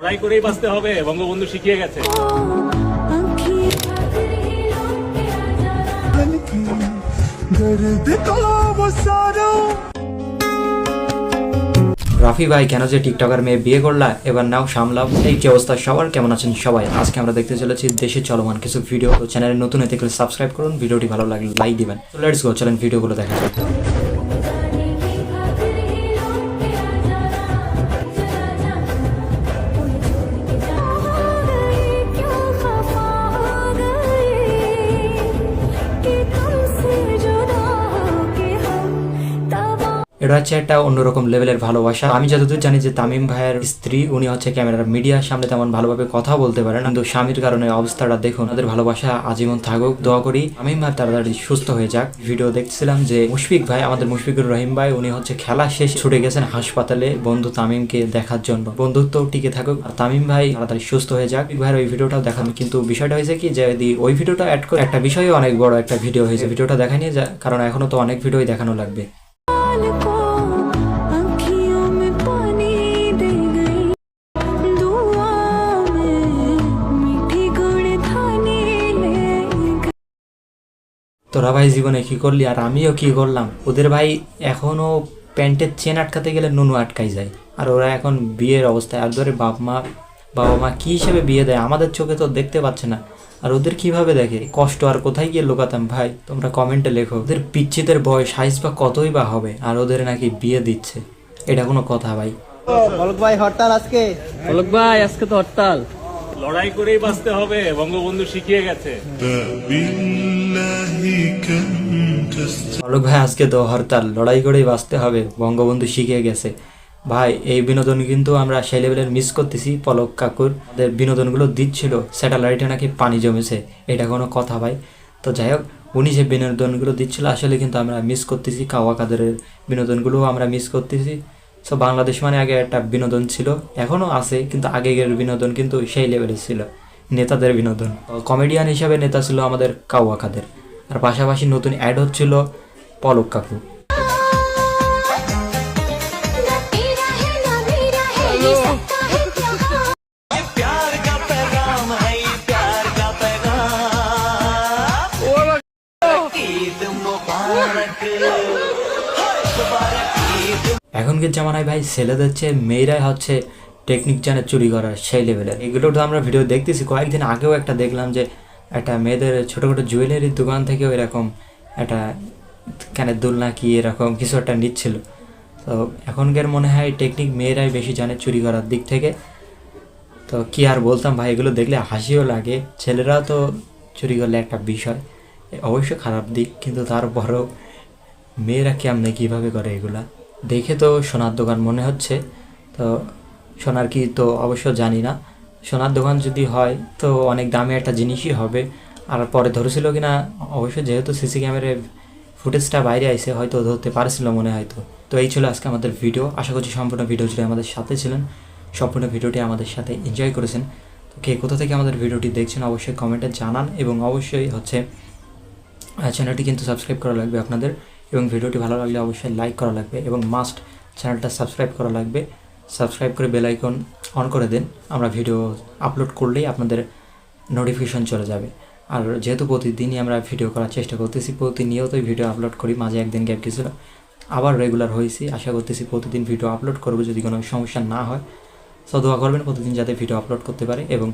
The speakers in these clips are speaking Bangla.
লড়াই করেই বাঁচতে হবে, বঙ্গবন্ধু শিখিয়ে গেছে। রাফি ভাই, কেন যে টিকটকার মেয়ে বিয়ে করলা? এবার নাও সামলাও। এই কি অবস্থা? সবার কেমন আছেন সবাই? আজকে আমরা দেখতে চলেছি দেশে চলমান কিছু ভিডিও চ্যানেলে নতুন এতে করে সাবস্ক্রাইব করুন। ভিডিওটি ভালো লাগলে লাইক দিবেন। তো লেটস গো চলেন ভিডিওগুলো দেখা যাক এটা হচ্ছে একটা অন্যরকম লেভেলের ভালোবাসা। আমি যতদূর জানি যে তামিম ভাইয়ের স্ত্রী, উনি হচ্ছে ক্যামেরার মিডিয়ার সামনে তেমন ভালোভাবে কথা বলতে পারেন কিন্তু স্বামীর কারণে অবস্থাটা দেখুন ওদের ভালোবাসা আজীবন থাকুক। দোয়া করি তামিম ভাই তাড়াতাড়ি সুস্থ হয়ে যাক। ভিডিও দেখছিলাম যে মুশফিক ভাই, আমাদের মুশফিকুর রহিম ভাই, উনি হচ্ছে খেলা শেষ ছুটে গেছেন হাসপাতালে বন্ধু তামিমকে দেখার জন্য। বন্ধুত্ব টিকে থাকুক। আর তামিম ভাই তাড়াতাড়ি সুস্থ হয়ে যাক। ভাইয়ের ওই ভিডিওটাও দেখান। কিন্তু বিষয়টা হয়েছে কি যে যদি ওই ভিডিওটা অ্যাড করে, একটা বিষয়ে অনেক বড় একটা ভিডিও হয়েছে। ভিডিওটা দেখায়নি যা- কারণ এখনও তো অনেক ভিডিওই দেখানো লাগবে। তোরা ভাই জীবনে কি করলি আর আমিও কি করলাম? ওদের ভাই এখনও প্যান্টের চেন আটকাতে গেলে নুনু আটকাই যায়। আর ওরা এখন বিয়ের অবস্থায়। আর ধরে বাপ মা বাবা মা কী হিসেবে বিয়ে দেয়? আমাদের চোখে তো দেখতে পাচ্ছে না। আর ওদের কীভাবে দেখে? কষ্ট আর কোথায় গিয়ে লোকাতাম ভাই? তোমরা কমেন্টে লেখো। ওদের পিচ্ছিদের বয়স সাইজ বা কতই বা হবে? আর ওদের নাকি বিয়ে দিচ্ছে। এটা কোনো কথা ভাই। ভাই হরতাল আজকে? ভাই আজকে তো হরতাল। লড়াই করেই বাঁচতে হবে। বঙ্গবন্ধু শিখিয়ে গেছে। অলোক ভাই, আজকে তো হরতাল লড়াই করেই বাঁচতে হবে, বঙ্গবন্ধু শিখে গেছে। ভাই, এই বিনোদন কিন্তু আমরা সেই লেভেলের মিস করতেছি, পলক কাকুর। আমাদের বিনোদনগুলো দিচ্ছিল স্যাটেলাইটে নাকি পানি জমেছে, এটা কোনো কথা ভাই। তো যাই হোক, উনি যে বিনোদনগুলো দিচ্ছিল, আসলে কিন্তু আমরা মিস করতেছি কাওয়া কাদেরের বিনোদনগুলোও আমরা মিস করতেছি। সো বাংলাদেশ মানে আগে একটা বিনোদন ছিল এখনও আছে, কিন্তু আগের বিনোদন কিন্তু সেই লেভেলের ছিল, নেতাদের বিনোদন। কমেডিয়ান হিসাবে নেতা ছিল আমাদের কাওয়া কাদের আর পাশাপাশি নতুন অ্যাড হচ্ছিল পলক কাকু। এখনকার জামানায় ভাই ছেলেদের চেয়ে মেয়েরাই হচ্ছে টেকনিক জানে চুরি করার সেই লেভেলের এগুলো তো আমরা ভিডিও দেখতেছি, কয়েকদিন আগেও একটা দেখলাম যে একটা মেয়েদের ছোট ছোট জুয়েলারির দোকান থেকেও এরকম একটা কানের দোলনা কি এরকম কিছু একটা নিচ্ছিল। তো এখনকার মনে হয় টেকনিক মেয়েরাই বেশি জানে চুরি করার দিক থেকে। তো কি আর বলতাম ভাই, এগুলো দেখলে হাসিও লাগে। ছেলেরা তো চুরি করলে একটা বিষয় অবশ্যই খারাপ দিক, কিন্তু তারপরেও মেয়েরা কেমনে কীভাবে করে এগুলা? দেখে তো সোনার দোকান মনে হচ্ছে। তো সোনার কি তো অবশ্য জানি না। সোনার দোকান যদি হয়, তো অনেক দামি একটা জিনিসই হবে। আর পরে ধরেছিল কি না অবশ্য যেহেতু সিসি ক্যামেরার ফুটেজটা বাইরে আইসে হয়তো ধরতে পারছিল মনে হয়তো তো। এই ছিল আজকে আমাদের ভিডিও। আশা করছি সম্পূর্ণ ভিডিও জুড়ে আমাদের সাথে ছিলেন। সম্পূর্ণ ভিডিওটি আমাদের সাথে এনজয় করেছেন। তো কে কোথা থেকে আমাদের ভিডিওটি দেখছেন, অবশ্যই কমেন্টে জানান এবং অবশ্যই হচ্ছে চ্যানেলটি কিন্তু সাবস্ক্রাইব করা লাগবে আপনাদের। এবং ভিডিওটি ভালো লাগলে অবশ্যই লাইক করা লাগবে এবং মাস্ট চ্যানেলটা সাবস্ক্রাইব করা লাগবে। সাবস্ক্রাইব করে বেল আইকন অন করে দেন। আমরা ভিডিও আপলোড করলেই আপনাদের নোটিফিকেশন চলে যাবে। আর যেহেতু প্রতিদিনই আমরা ভিডিও করার চেষ্টা করতেছি, প্রতিনিয়তই ভিডিও আপলোড করি, মাঝে একদিন গ্যাপ গেছিল। আবার রেগুলার হয়েছি, আশা করতেছি প্রতিদিন ভিডিও আপলোড করব যদি কোনো সমস্যা না হয়। সো দোয়া করবেন প্রতিদিন যাতে ভিডিও আপলোড করতে পারে এবং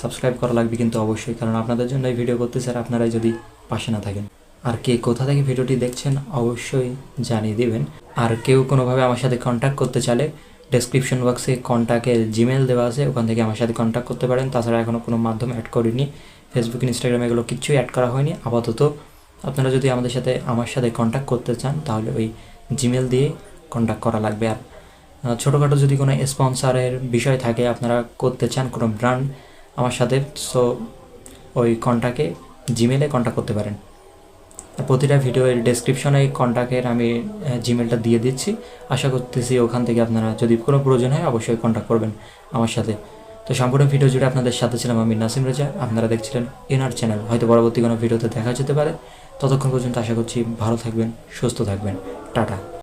সাবস্ক্রাইব করা লাগবে কিন্তু অবশ্যই, কারণ আপনাদের জন্য এই ভিডিও করতে আর আপনারাই যদি পাশে না থাকেন। আর কে কোথা থেকে ভিডিওটি দেখছেন অবশ্যই জানিয়ে দেবেন। আর কেউ কোনোভাবে আমার সাথে কন্ট্যাক্ট করতে চাইলে ডেসক্রিপশন বক্সে কন্ট্যাক্টের জিমেল দেওয়া আছে, ওখান থেকে আমার সাথে কন্ট্যাক্ট করতে পারেন। তাছাড়া এখনও কোনো মাধ্যম অ্যাড করিনি। ফেসবুক ইনস্টাগ্রামে এগুলো কিচ্ছুই অ্যাড করা হয়নি। আপাতত আপনারা যদি আমাদের সাথে, আমার সাথে কন্ট্যাক্ট করতে চান, তাহলে ওই জিমেল দিয়ে কন্ট্যাক্ট করা লাগবে। আর ছোটোখাটো যদি কোনো স্পন্সারের বিষয় থাকে, আপনারা করতে চান কোনো ব্র্যান্ড আমার সাথে সো ওই কন্ট্যাক্টে জিমেলে কন্ট্যাক্ট করতে পারেন। প্রতিটা ভিডিওর ডেসক্রিপশনে কন্ট্যাক্টের আমি জিমেলটা দিয়ে দিচ্ছি। আশা করতেছি ওখান থেকে আপনারা যদি কোনো প্রয়োজন হয় অবশ্যই কন্ট্যাক্ট করবেন আমার সাথে। তো সম্পূর্ণ ভিডিও জুড়ে আপনাদের সাথে ছিলাম আমি নাসিম রেজা। আপনারা দেখছিলেন এনআর চ্যানেল হয়তো পরবর্তী কোনো ভিডিওতে দেখা যেতে পারে। ততক্ষণ পর্যন্ত আশা করছি ভালো থাকবেন, সুস্থ থাকবেন। টাটা।